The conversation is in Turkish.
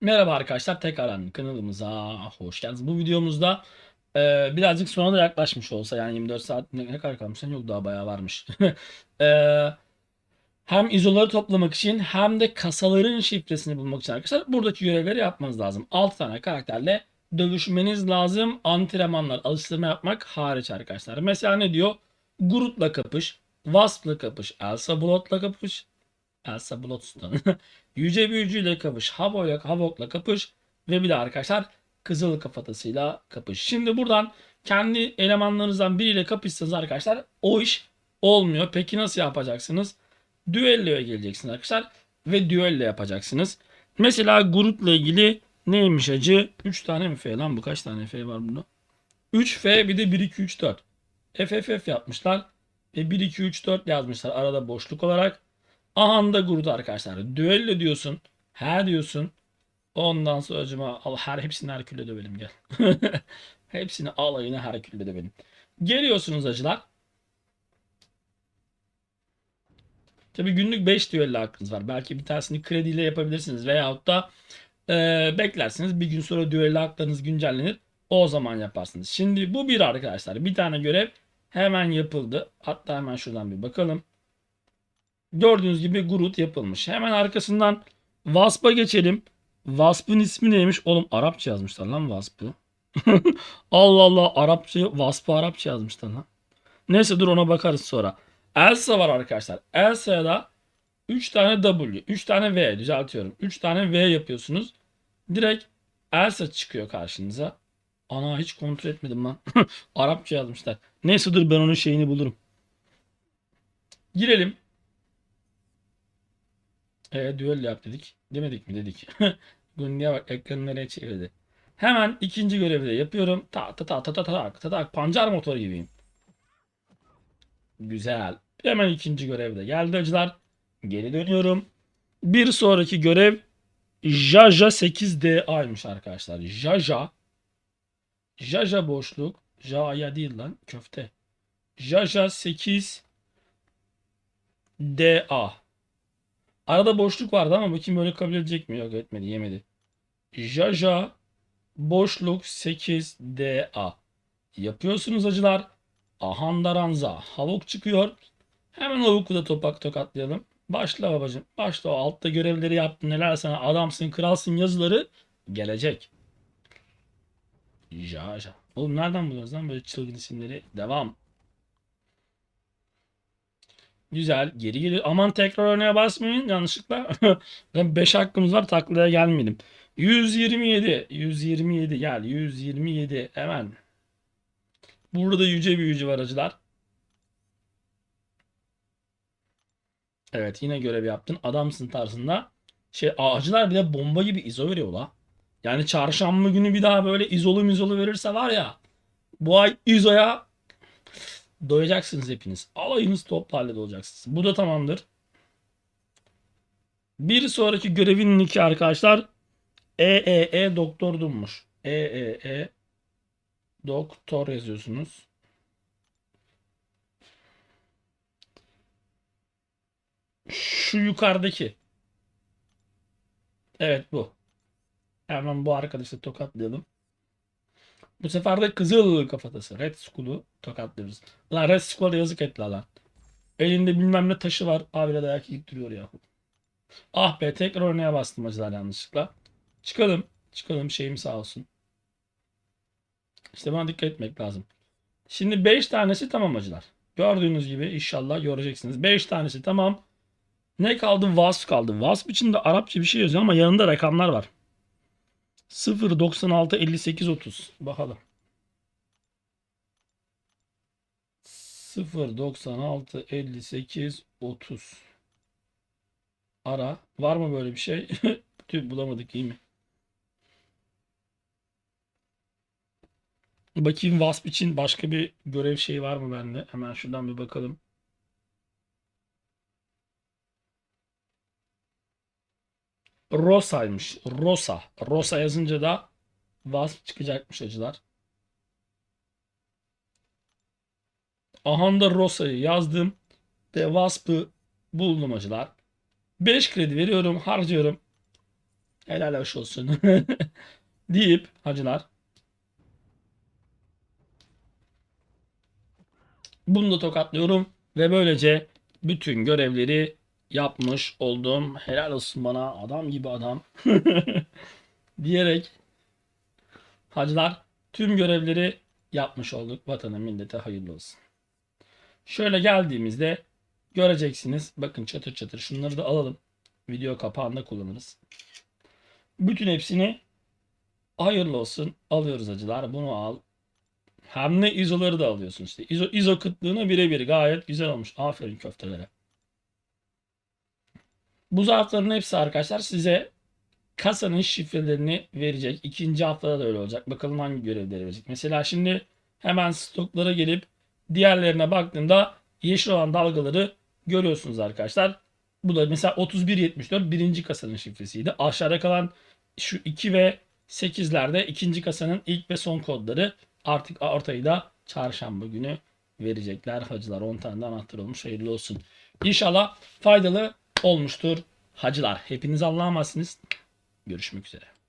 Merhaba arkadaşlar tekrardan kanalımıza hoş geldiniz. Bu videomuzda e, birazcık sona da yaklaşmış olsa yani 24 saat ne, ne kadar kalmış? Yok daha bayağı varmış. E, hem izoları toplamak için hem de kasaların şifresini bulmak için arkadaşlar buradaki görevleri yapmanız lazım. 6 tane karakterle dövüşmeniz lazım. Antrenmanlar, alıştırma yapmak hariç arkadaşlar. Mesela ne diyor? Groot'la kapış, Wasp'la kapış, Elsa Blood'la kapış, Elsa Bloodstone. Yüce Büyücüyle kapış, Havo'ya, Havok'la kapış ve bir de arkadaşlar Kızıl Kafatasıyla kapış. Şimdi buradan kendi elemanlarınızdan biriyle kapışsanız arkadaşlar o iş olmuyor. Peki nasıl yapacaksınız? Düelloya geleceksiniz arkadaşlar ve düello yapacaksınız. Mesela Groot'la ilgili neymiş acı? 3 tane mi F lan bu kaç tane F var bunda? 3 F bir de 1 2 3 4. FFF yapmışlar ve 1 2 3 4 yazmışlar arada boşluk olarak. Ahanda Groot arkadaşlar. Düello diyorsun. Her diyorsun. Ondan sonra acaba al her hepsini Herkül'e dövelim gel. hepsini alayına Herkül'e dövelim. Geliyorsunuz acılar. Tabi günlük 5 düello hakkınız var. Belki bir tanesini krediyle yapabilirsiniz. Veyahut da e, beklersiniz. Bir gün sonra düello haklarınız güncellenir. O zaman yaparsınız. Şimdi bu bir arkadaşlar. Bir tane görev hemen yapıldı. Hatta hemen şuradan bir bakalım. Gördüğünüz gibi Groot yapılmış. Hemen arkasından Wasp'a geçelim. Wasp'ın ismi neymiş? Oğlum Arapça yazmışlar lan Wasp'ı. Allah Allah Arapça Wasp'ı Arapça yazmışlar lan. Neyse dur ona bakarız sonra. Elsa var arkadaşlar. Elsa'ya da 3 tane W, 3 tane V düzeltiyorum. 3 tane V yapıyorsunuz. Direkt Elsa çıkıyor karşınıza. Ana hiç kontrol etmedim lan. Arapça yazmışlar. Neyse dur ben onun şeyini bulurum. Girelim. E, düello yap dedik. Demedik mi dedik. Günlüğe bak ekranı nereye çevirdi. Hemen ikinci görevi de yapıyorum. Ta ta ta ta ta ta ta ta pancar motoru gibiyim. Güzel. Hemen ikinci görev de geldi acılar. Geri dönüyorum. Bir sonraki görev Jaja 8DA'ymış arkadaşlar. Jaja Jaja boşluk. Jaya değil lan köfte. Jaja 8 DA. Arada boşluk vardı ama bakayım böyle kabul edecek mi? Yok etmedi yemedi. Jaja boşluk 8DA. Yapıyorsunuz acılar. Ahandaranza. Havuk çıkıyor. Hemen Havuk'u da topak tokatlayalım. Başla babacım. Başla o altta görevleri yaptın. Neler sana adamsın kralsın yazıları gelecek. Jaja. Oğlum nereden buluyoruz lan böyle çılgın isimleri? Devam. Güzel. Geri geliyor. Aman tekrar örneğe basmayın yanlışlıkla. 5 hakkımız var taklaya gelmedim. 127. 127 gel. 127 hemen. Burada yüce büyücü var acılar. Evet yine görev yaptın. Adamsın tarzında. Şey acılar bir de bomba gibi izo veriyor la. Yani çarşamba günü bir daha böyle izolu mizolu verirse var ya. Bu ay izoya Doyacaksınız hepiniz. Alayınız toplu halde olacaksınız. Bu da tamamdır. Bir sonraki görevin iki arkadaşlar. EEE doktordummuş. EEE doktor yazıyorsunuz. Şu yukarıdaki. Evet bu. Hemen bu arkadaşı tokatlayalım. Bu sefer de kızıl kafatası. Red Skull'u tokatlıyoruz. Lan Red Skull'a yazık etti lan. Elinde bilmem ne taşı var. Abire dayak yiyip duruyor ya. Ah be tekrar örneğe bastım acılar yanlışlıkla. Çıkalım. Çıkalım şeyim sağ olsun. İşte buna dikkat etmek lazım. Şimdi 5 tanesi tamam acılar. Gördüğünüz gibi inşallah göreceksiniz. 5 tanesi tamam. Ne kaldı? Wasp kaldı. Wasp için de Arapça bir şey yazıyor ama yanında rakamlar var. 0 96 58 30 bakalım. 0 96 58 30 ara var mı böyle bir şey? Tüh, bulamadık iyi mi? Bakayım Wasp için başka bir görev şeyi var mı bende? Hemen şuradan bir bakalım. Rosa'ymış. Rosa. Rosa yazınca da Wasp çıkacakmış acılar. Aha da Rosa'yı yazdım. Ve Wasp'ı buldum acılar. 5 kredi veriyorum. Harcıyorum. Helal hoş olsun. deyip hacılar bunu da tokatlıyorum ve böylece bütün görevleri yapmış oldum. Helal olsun bana adam gibi adam. diyerek hacılar tüm görevleri yapmış olduk. Vatana millete hayırlı olsun. Şöyle geldiğimizde göreceksiniz. Bakın çatır çatır şunları da alalım. Video kapağında kullanırız. Bütün hepsini hayırlı olsun alıyoruz hacılar. Bunu al. Hem de izoları da alıyorsun işte. İzo, izo kıtlığına birebir gayet güzel olmuş. Aferin köftelere. Bu zarfların hepsi arkadaşlar size kasanın şifrelerini verecek. İkinci haftada da öyle olacak. Bakalım hangi görevleri verecek. Mesela şimdi hemen stoklara gelip diğerlerine baktığımda yeşil olan dalgaları görüyorsunuz arkadaşlar. Bu da mesela 3174 birinci kasanın şifresiydi. Aşağıda kalan şu 2 ve 8'lerde ikinci kasanın ilk ve son kodları artık ortayı da çarşamba günü verecekler. Hacılar 10 tane de anahtar olmuş. Hayırlı olsun. İnşallah faydalı olmuştur hacılar. Hepiniz Allah'a emanetsiniz. Görüşmek üzere.